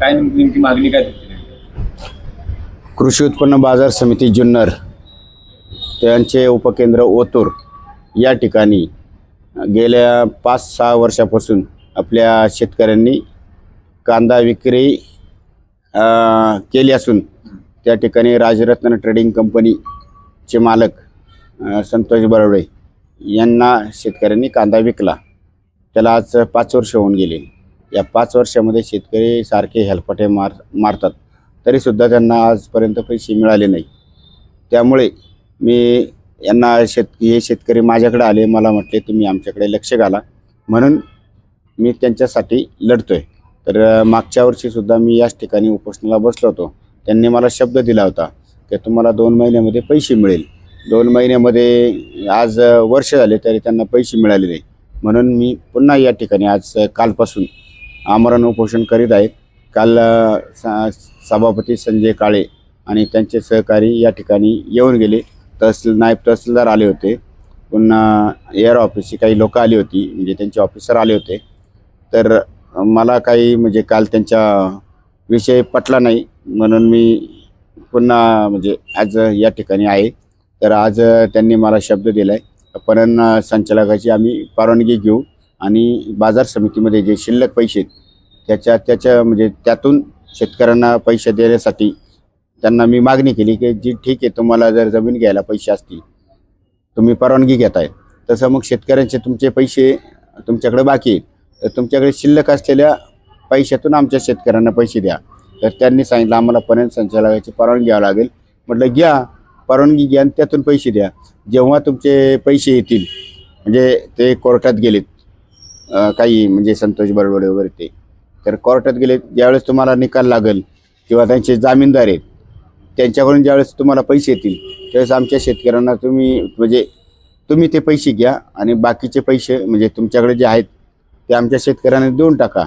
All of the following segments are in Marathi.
काय नेमकी मागणी काय? कृषी उत्पन्न बाजार समिती जुन्नर त्यांचे उपकेंद्र ओतूर या ठिकाणी गेल्या पाच सहा वर्षापासून आपल्या शेतकऱ्यांनी कांदा विक्री केली असून त्या ठिकाणी राजरत्न ट्रेडिंग कंपनीचे मालक संतोष बरवडे यांना शेतकऱ्यांनी कांदा विकला. त्याला आज पाच वर्ष होऊन गेले. या पाच वर्षामध्ये शेतकरी सारखे हेलपाटे मार मारतात. तरीसुद्धा त्यांना आजपर्यंत पैसे मिळाले नाही. त्यामुळे मी यांना शेत हे शेतकरी माझ्याकडे आले मला म्हटले तुम्ही आमच्याकडे लक्ष घाला. म्हणून मी त्यांच्यासाठी लढतो आहे तर मागच्या वर्षीसुद्धा मी याच ठिकाणी उपोषणाला बसलो होतो. त्यांनी मला शब्द दिला होता की तुम्हाला दोन महिन्यामध्ये पैसे मिळेल. दोन महिन्यामध्ये आज वर्ष झाले तरी त्यांना पैसे मिळाले नाही. म्हणून मी पुन्हा या ठिकाणी आज कालपासून आमरण उपोषण करीत आहेत. काल सा- सभापती संजय काळे आणि त्यांचे सहकारी या ठिकाणी येऊन गेले. तहसील नायब तहसीलदार आले होते. पुन्हा एअर ऑफिसची काही लोकं आली होती म्हणजे त्यांचे ऑफिसर आले होते. तर मला काही म्हणजे काल त्यांच्या विषय पटला नाही. म्हणून मी पुन्हा म्हणजे आज या ठिकाणी आहे. तर आज त्यांनी मला शब्द दिला आहे पणन संचालकाची आम्ही परवानगी घेऊ. आणि बाजार समितीमध्ये जे शिल्लक पैसे आहेत त्याच्या त्याच्या म्हणजे त्यातून शेतकऱ्यांना पैसे देण्यासाठी त्यांना मी मागणी केली की जी ठीक आहे तुम्हाला जर जमीन घ्यायला पैसे असतील तुम्ही परवानगी घेताय तसं मग शेतकऱ्यांचे तुमचे पैसे तुमच्याकडे बाकी आहेत. तर तुमच्याकडे शिल्लक असलेल्या पैशातून आमच्या शेतकऱ्यांना पैसे द्या. तर त्यांनी सांगितलं आम्हाला पर्यंत संचालकाची परवानगी घ्यावं लागेल. म्हटलं घ्या परवानगी घ्या आणि त्यातून पैसे द्या. जेव्हा तुमचे पैसे येतील म्हणजे ते कोर्टात गेलेत काही म्हणजे संतोष बरवडे वगैरे ते. तर कोर्टात गेले ज्यावेळेस तुम्हाला निकाल लागेल किंवा त्यांचे जामीनदार आहेत त्यांच्याकडून ज्यावेळेस तुम्हाला पैसे येतील त्यावेळेस आमच्या शेतकऱ्यांना तुम्ही म्हणजे तुम्ही ते पैसे घ्या आणि बाकीचे पैसे म्हणजे तुमच्याकडे जे आहेत ते आमच्या शेतकऱ्यांना देऊन टाका.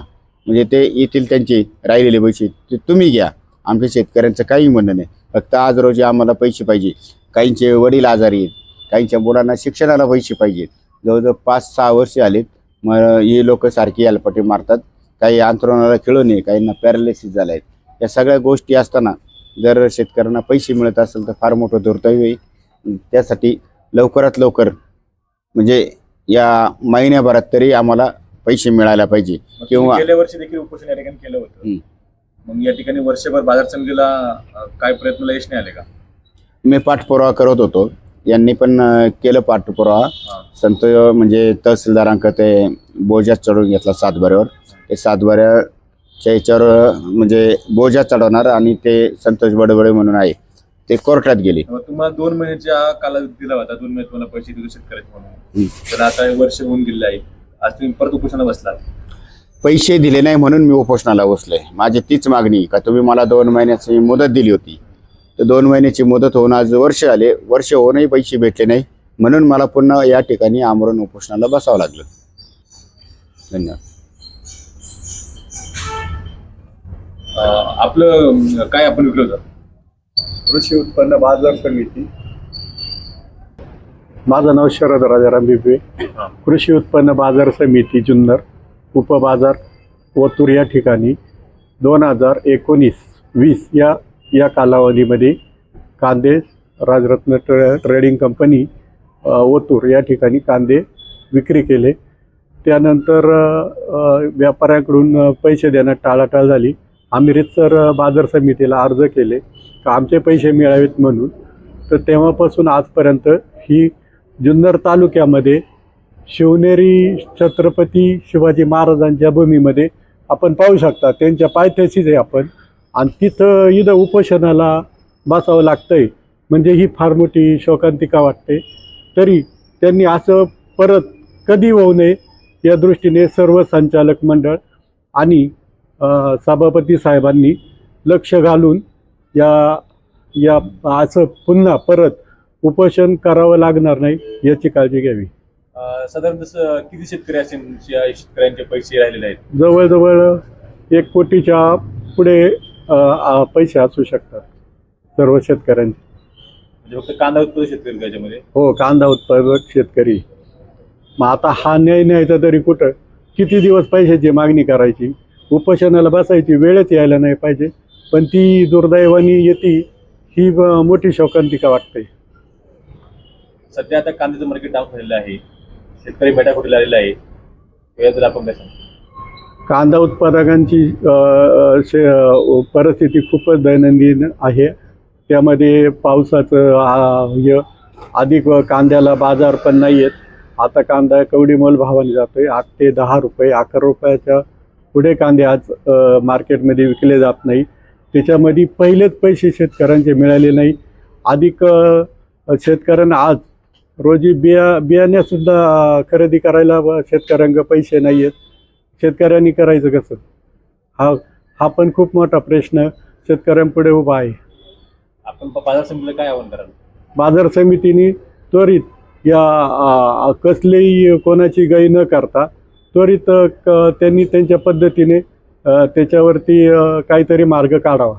म्हणजे ते येतील त्यांचे राहिलेले पैसे ते तुम्ही घ्या. आमच्या शेतकऱ्यांचं काही म्हणणं नाही. फक्त आज रोजी आम्हाला पैसे पाहिजे काहींचे वडील आजारी आहेत काहींच्या मुलांना शिक्षणाला पैसे पाहिजेत. जवळजवळ पाच सहा वर्षे आलेत. मग हे लोक सारखी यालपटे मारतात. काही अंतरुणाला खेळू नये काहींना पॅरालिसिस झाला आहेत या सगळ्या गोष्टी असताना जर शेतकऱ्यांना पैसे मिळत असेल तर फार मोठं दुर्दैव आहे. त्यासाठी लवकरात लवकर म्हणजे या महिन्याभरात तरी आम्हाला पैसे मिळायला पाहिजे. किंवा- गेल्या वर्षी देखील उपोषण या ठिकाणी केलं होतं. मग या ठिकाणी वर्षभर बाजार समितीला काय प्रयत्नाला यश नाही आले का? मी पाठपुरावा करत होतो. यांनी पण केलं पाठपुरावा. संत म्हणजे तहसीलदारांक ते बोजा चढवून घेतला सातबाऱ्यावर. ते सातबाऱ्याच्या याच्यावर म्हणजे बोजा चढवणार आणि ते संतोष बडबडे म्हणून आहे ते कोर्टात गेले. तुम्हाला दोन महिन्याच्या कालावधी दिला होता. दोन महिन्यात तुम्हाला पैसे दिले शेतकऱ्याचे म्हणून. तर आता वर्ष होऊन गेले आहे. आज तुम्ही परत उपोषणाला बसला पैसे दिले नाही म्हणून मी उपोषणाला बसलोय. माझी तीच मागणी का? तुम्ही मला दोन महिन्याची मुदत दिली होती. तर दोन महिन्याची मुदत होऊन आज वर्ष आले. वर्ष होऊनही पैसे भेटले नाही. म्हणून मला पुन्हा या ठिकाणी आमरण उपोषणाला बसावं लागलं. धन्यवाद. आपलं काय आपण विकलं होतं? कृषी उत्पन्न बाजार समिती. माझं नाव शरद राजाराम बिबे. कृषी उत्पन्न बाजार समिती जुन्नर उपबाजार ओतूर या ठिकाणी दोन हजार एकोणीस वीस या या कालावधीमध्ये कांदे राजरत्न ट्रे ट्रेडिंग कंपनी ओतूर या ठिकाणी कांदे विक्री केले. त्यानंतर व्यापाऱ्याकडून व्यापाऱ्यांकडून पैसे देण्यात टाळाटाळ झाली. आम्ही रितसर बाजार समितीला अर्ज केले का आमचे पैसे मिळावेत म्हणून? तर तेव्हापासून आजपर्यंत ही जुन्नर तालुक्यामध्ये शिवनेरी छत्रपती शिवाजी महाराजांच्या भूमीमध्ये आपण पाहू शकता त्यांच्या पायथ्याशीच आहे आपण. आणि तिथं इथं उपोषणाला बसावं लागतं आहे म्हणजे ही फार मोठी शोकांतिका वाटते. तरी त्यांनी असं परत कधी होऊ नये या दृष्टीने सर्व संचालक मंडळ आणि सभापती साहेबांनी लक्ष घालून या या असं पुन्हा परत उपोषण करावं लागणार नाही याची काळजी घ्यावी. अं, साधारण जसं किती शेतकरी असेल या शेतकऱ्यांचे पैसे राहिलेले आहेत? जवळजवळ एक कोटीच्या पुढे पैसे असू शकतात सर्व शेतकऱ्यांचे. फक्त कांदा उत्पादक शेतकरी त्याच्यामध्ये? हो कांदा उत्पादक शेतकरी. मग आता हा न्याय न्यायचा तरी कुठं? किती दिवस पैशाची मागणी करायची? उपोषणाला बसायची वेळच यायला नाही पाहिजे. पण ती दुर्दैवानी येते ही ब- मोठी शोकांतिका वाटते. सध्या आता कांद्याचं मार्केट डाऊन झालेलं आहे. शेतकरी बेटाकुटीला आलेला आहे? याबद्दल आपण काय सांगतो कांदा उत्पादकांची अ, अ, शे अ, परिस्थिती खूपच दैनंदिन आहे. त्यामध्ये पावसाचं हे अधिक कांद्याला बाजार पण नाही आहेत आता कांदा कवडीमोल भावाने जातो आहे आठ ते दहा रुपये अकरा रुपयाच्या पुढे कांदे आज मार्केटमध्ये विकले जात नाही त्याच्यामध्ये पहिलेच पैसे शेतकऱ्यांचे मिळाले नाही. अधिक शेतकऱ्यांना आज रोजी बिया बियाण्यासुद्धा खरेदी करायला व शेतकऱ्यांकडे पैसे नाही आहेत शेतकऱ्यांनी करायचं कसं? हा हा पण खूप मोठा प्रश्न शेतकऱ्यांपुढे उभा आहे. आपण बाजार समितीला काय आव्हान कराल? बाजार समितीने त्वरित या कसलेही कोणाची गाई न करता त्वरित त्यांनी त्यांच्या पद्धतीने त्याच्यावरती काहीतरी मार्ग काढावा.